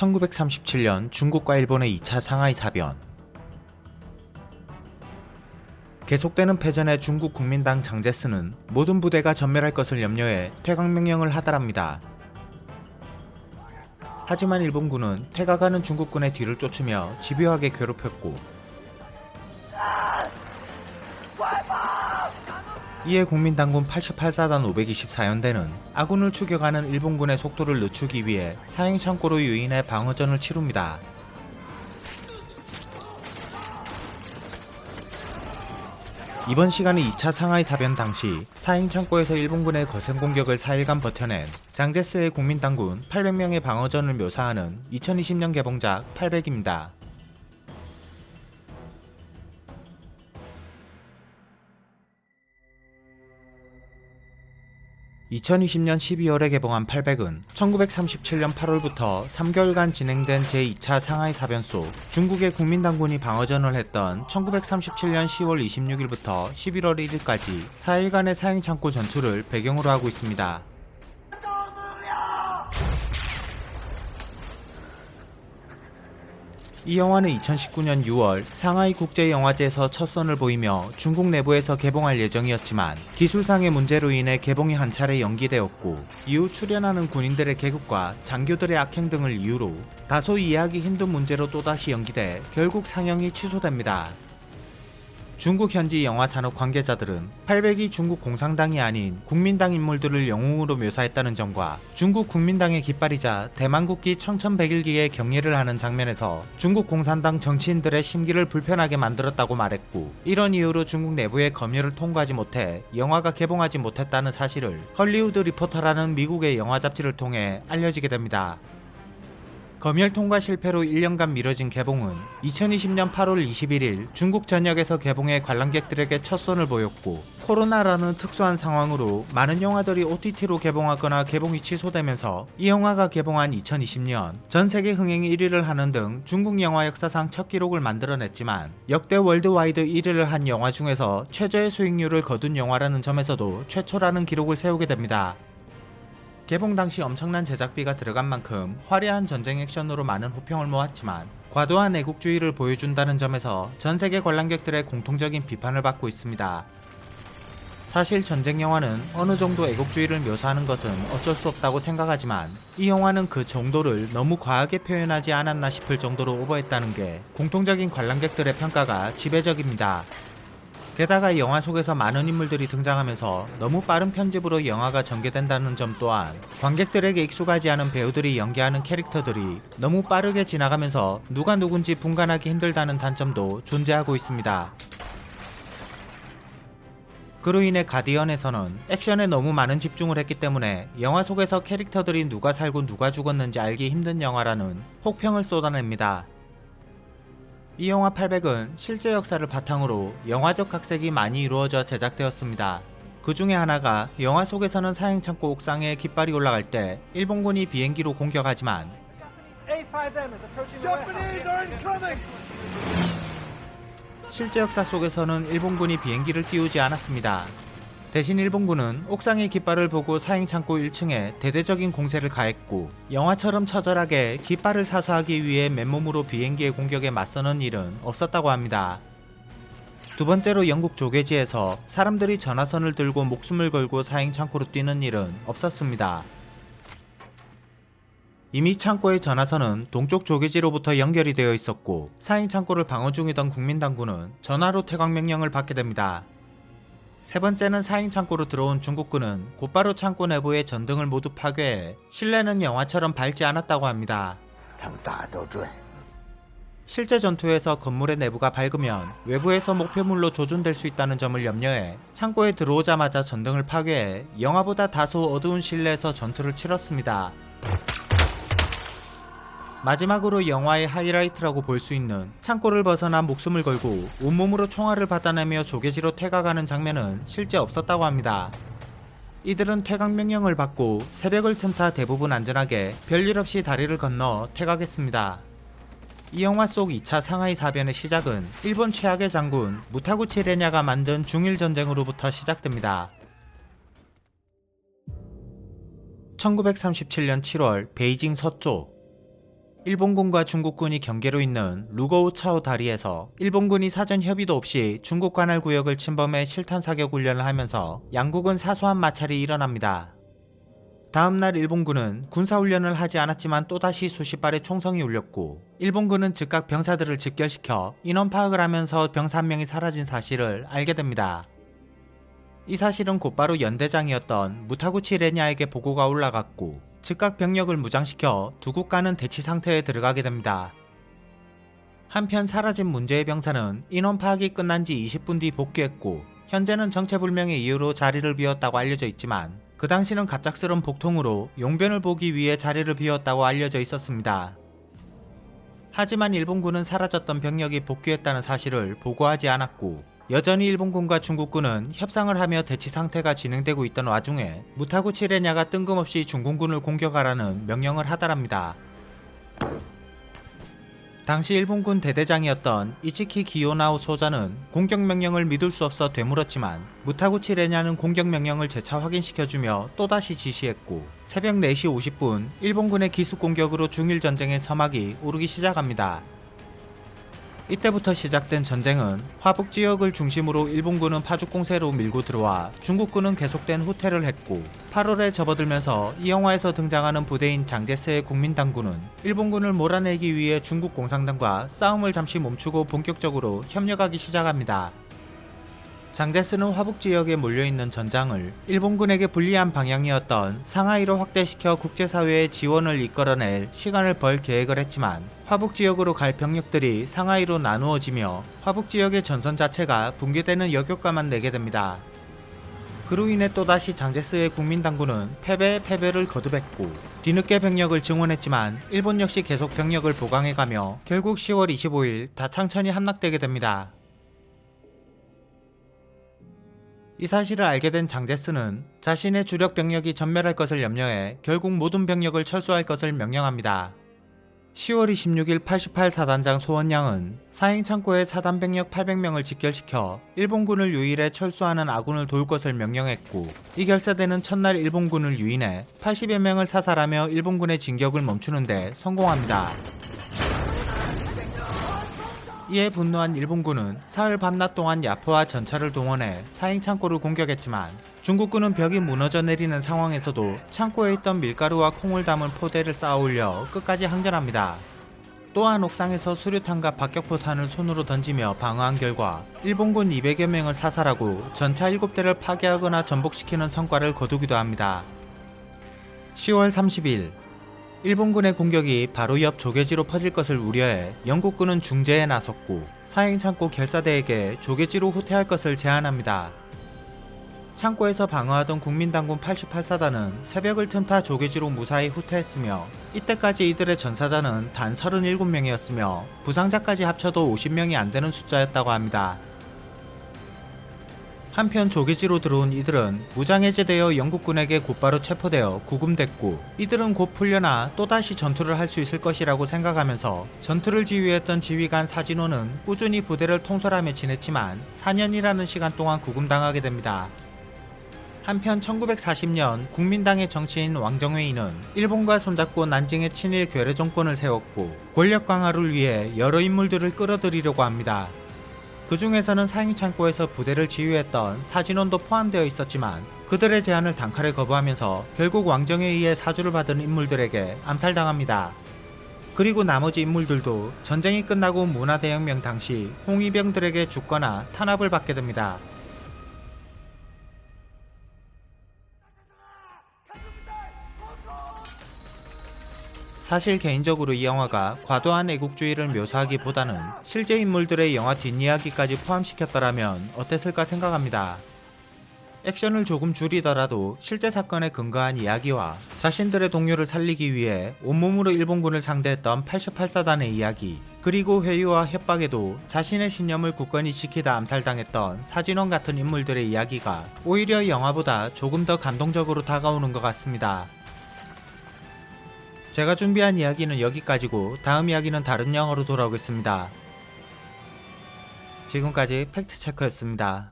1937년 중국과 일본의 2차 상하이 사변 계속되는 패전에 중국 국민당 장제스는 모든 부대가 전멸할 것을 염려해 퇴각 명령을 하달합니다. 하지만 일본군은 퇴각하는 중국군의 뒤를 쫓으며 집요하게 괴롭혔고 이에 국민당군 88사단 524연대는 아군을 추격하는 일본군의 속도를 늦추기 위해 사행 창고로 유인해 방어전을 치룹니다. 이번 시간이 2차 상하이 사변 당시 사행 창고에서 일본군의 거센 공격을 4일간 버텨낸 장제스의 국민당군 800명의 방어전을 묘사하는 2020년 개봉작 800입니다. 2020년 12월에 개봉한 800은 1937년 8월부터 3개월간 진행된 제2차 상하이 사변 속 중국의 국민당군이 방어전을 했던 1937년 10월 26일부터 11월 1일까지 4일간의 사행 창고 전투를 배경으로 하고 있습니다. 이 영화는 2019년 6월 상하이 국제영화제에서 첫 선을 보이며 중국 내부에서 개봉할 예정이었지만 기술상의 문제로 인해 개봉이 한 차례 연기되었고 이후 출연하는 군인들의 계급과 장교들의 악행 등을 이유로 다소 이해하기 힘든 문제로 또다시 연기돼 결국 상영이 취소됩니다. 중국 현지 영화 산업 관계자들은 800이 중국 공산당이 아닌 국민당 인물들을 영웅으로 묘사했다는 점과 중국 국민당의 깃발이자 대만 국기 청천백일기에 경례를 하는 장면에서 중국 공산당 정치인들의 심기를 불편하게 만들었다고 말했고 이런 이유로 중국 내부의 검열을 통과하지 못해 영화가 개봉하지 못했다는 사실을 헐리우드 리포터라는 미국의 영화 잡지를 통해 알려지게 됩니다. 검열 통과 실패로 1년간 미뤄진 개봉은 2020년 8월 21일 중국 전역에서 개봉해 관람객들에게 첫 선을 보였고 코로나라는 특수한 상황으로 많은 영화들이 OTT로 개봉하거나 개봉이 취소되면서 이 영화가 개봉한 2020년 전 세계 흥행 1위를 하는 등 중국 영화 역사상 첫 기록을 만들어냈지만 역대 월드와이드 1위를 한 영화 중에서 최저의 수익률을 거둔 영화라는 점에서도 최초라는 기록을 세우게 됩니다. 개봉 당시 엄청난 제작비가 들어간 만큼 화려한 전쟁 액션으로 많은 호평을 모았지만 과도한 애국주의를 보여준다는 점에서 전 세계 관람객들의 공통적인 비판을 받고 있습니다. 사실 전쟁 영화는 어느 정도 애국주의를 묘사하는 것은 어쩔 수 없다고 생각하지만 이 영화는 그 정도를 너무 과하게 표현하지 않았나 싶을 정도로 오버했다는 게 공통적인 관람객들의 평가가 지배적입니다. 게다가 영화 속에서 많은 인물들이 등장하면서 너무 빠른 편집으로 영화가 전개된다는 점 또한 관객들에게 익숙하지 않은 배우들이 연기하는 캐릭터들이 너무 빠르게 지나가면서 누가 누군지 분간하기 힘들다는 단점도 존재하고 있습니다. 그로 인해 가디언에서는 액션에 너무 많은 집중을 했기 때문에 영화 속에서 캐릭터들이 누가 살고 누가 죽었는지 알기 힘든 영화라는 혹평을 쏟아냅니다. 이 영화 800은 실제 역사를 바탕으로 영화적 각색이 많이 이루어져 제작되었습니다. 그 중에 하나가 영화 속에서는 사행창고 옥상에 깃발이 올라갈 때 일본군이 비행기로 공격하지만 A5M is approaching the Japanese are incoming! 실제 역사 속에서는 일본군이 비행기를 띄우지 않았습니다. 대신 일본군은 옥상의 깃발을 보고 사행창고 1층에 대대적인 공세를 가했고 영화처럼 처절하게 깃발을 사수하기 위해 맨몸으로 비행기의 공격에 맞서는 일은 없었다고 합니다. 두 번째로 영국 조개지에서 사람들이 전화선을 들고 목숨을 걸고 사행창고로 뛰는 일은 없었습니다. 이미 창고의 전화선은 동쪽 조개지로부터 연결이 되어 있었고 사행 창고를 방어 중이던 국민당군은 전화로 퇴각 명령을 받게 됩니다. 세 번째는 사행 창고로 들어온 중국군은 곧바로 창고 내부의 전등을 모두 파괴해 실내는 영화처럼 밝지 않았다고 합니다. 실제 전투에서 건물의 내부가 밝으면 외부에서 목표물로 조준될 수 있다는 점을 염려해 창고에 들어오자마자 전등을 파괴해 영화보다 다소 어두운 실내에서 전투를 치렀습니다. 마지막으로 영화의 하이라이트라고 볼 수 있는 창고를 벗어나 목숨을 걸고 온몸으로 총알을 받아내며 조개지로 퇴각하는 장면은 실제 없었다고 합니다. 이들은 퇴각 명령을 받고 새벽을 틈타 대부분 안전하게 별일 없이 다리를 건너 퇴각했습니다. 이 영화 속 2차 상하이 사변의 시작은 일본 최악의 장군 무타구치 레냐가 만든 중일 전쟁으로부터 시작됩니다. 1937년 7월 베이징 서쪽 일본군과 중국군이 경계로 있는 루거우 차오 다리에서 일본군이 사전 협의도 없이 중국 관할 구역을 침범해 실탄 사격 훈련을 하면서 양국은 사소한 마찰이 일어납니다. 다음날 일본군은 군사훈련을 하지 않았지만 또다시 수십 발의 총성이 울렸고 일본군은 즉각 병사들을 집결시켜 인원 파악을 하면서 병사 한 명이 사라진 사실을 알게 됩니다. 이 사실은 곧바로 연대장이었던 무타구치 레냐에게 보고가 올라갔고 즉각 병력을 무장시켜 두 국가는 대치 상태에 들어가게 됩니다. 한편 사라진 문제의 병사는 인원 파악이 끝난 지 20분 뒤 복귀했고 현재는 정체불명의 이유로 자리를 비웠다고 알려져 있지만 그 당시는 갑작스런 복통으로 용변을 보기 위해 자리를 비웠다고 알려져 있었습니다. 하지만 일본군은 사라졌던 병력이 복귀했다는 사실을 보고하지 않았고 여전히 일본군과 중국군은 협상을 하며 대치 상태가 진행되고 있던 와중에 무타구치 레냐가 뜬금없이 중공군을 공격하라는 명령을 하달합니다. 당시 일본군 대대장이었던 이치키 기요나오 소자는 공격 명령을 믿을 수 없어 되물었지만 무타구치 레냐는 공격 명령을 재차 확인시켜주며 또다시 지시했고 새벽 4시 50분 일본군의 기습 공격으로 중일 전쟁의 서막이 오르기 시작합니다. 이때부터 시작된 전쟁은 화북 지역을 중심으로 일본군은 파죽 공세로 밀고 들어와 중국군은 계속된 후퇴를 했고 8월에 접어들면서 이 영화에서 등장하는 부대인 장제스의 국민당군은 일본군을 몰아내기 위해 중국 공산당과 싸움을 잠시 멈추고 본격적으로 협력하기 시작합니다. 장제스는 화북 지역에 몰려있는 전장을 일본군에게 불리한 방향이었던 상하이로 확대시켜 국제사회의 지원을 이끌어낼 시간을 벌 계획을 했지만 화북 지역으로 갈 병력들이 상하이로 나누어지며 화북 지역의 전선 자체가 붕괴되는 역효과만 내게 됩니다. 그로 인해 또다시 장제스의 국민당군은 패배에 패배를 거듭했고 뒤늦게 병력을 증원했지만 일본 역시 계속 병력을 보강해가며 결국 10월 25일 다창천이 함락되게 됩니다. 이 사실을 알게 된 장제스는 자신의 주력 병력이 전멸할 것을 염려해 결국 모든 병력을 철수할 것을 명령합니다. 10월 26일 88사단장 소원양은 사행 창고에 사단 병력 800명을 직결시켜 일본군을 유일해 철수하는 아군을 도울 것을 명령했고 이 결사대는 첫날 일본군을 유인해 80여 명을 사살하며 일본군의 진격을 멈추는데 성공합니다. 이에 분노한 일본군은 사흘 밤낮 동안 야포와 전차를 동원해 사행 창고를 공격했지만 중국군은 벽이 무너져 내리는 상황에서도 창고에 있던 밀가루와 콩을 담은 포대를 쌓아 올려 끝까지 항전합니다. 또한 옥상에서 수류탄과 박격포탄을 손으로 던지며 방어한 결과 일본군 200여 명을 사살하고 전차 7대를 파괴하거나 전복시키는 성과를 거두기도 합니다. 10월 30일 일본군의 공격이 바로 옆 조개지로 퍼질 것을 우려해 영국군은 중재에 나섰고 사행 창고 결사대에게 조개지로 후퇴할 것을 제안합니다. 창고에서 방어하던 국민당군 88사단은 새벽을 틈타 조개지로 무사히 후퇴했으며 이때까지 이들의 전사자는 단 37명이었으며 부상자까지 합쳐도 50명이 안 되는 숫자였다고 합니다. 한편 조개지로 들어온 이들은 무장해제되어 영국군에게 곧바로 체포되어 구금됐고 이들은 곧 풀려나 또다시 전투를 할 수 있을 것이라고 생각하면서 전투를 지휘했던 지휘관 사진호는 꾸준히 부대를 통솔하며 지냈지만 4년이라는 시간 동안 구금당하게 됩니다. 한편 1940년 국민당의 정치인 왕정회의는 일본과 손잡고 난징의 친일 괴뢰 정권을 세웠고 권력 강화를 위해 여러 인물들을 끌어들이려고 합니다. 그 중에서는 사행 창고에서 부대를 지휘했던 사진원도 포함되어 있었지만 그들의 제안을 단칼에 거부하면서 결국 왕정에 의해 사주를 받은 인물들에게 암살당합니다. 그리고 나머지 인물들도 전쟁이 끝나고 문화대혁명 당시 홍위병들에게 죽거나 탄압을 받게 됩니다. 사실 개인적으로 이 영화가 과도한 애국주의를 묘사하기보다는 실제 인물들의 영화 뒷이야기까지 포함시켰더라면 어땠을까 생각합니다. 액션을 조금 줄이더라도 실제 사건에 근거한 이야기와 자신들의 동료를 살리기 위해 온몸으로 일본군을 상대했던 88사단의 이야기, 그리고 회유와 협박에도 자신의 신념을 굳건히 지키다 암살당했던 사진원 같은 인물들의 이야기가 오히려 영화보다 조금 더 감동적으로 다가오는 것 같습니다. 제가 준비한 이야기는 여기까지고 다음 이야기는 다른 영화로 돌아오겠습니다. 지금까지 팩트체크였습니다.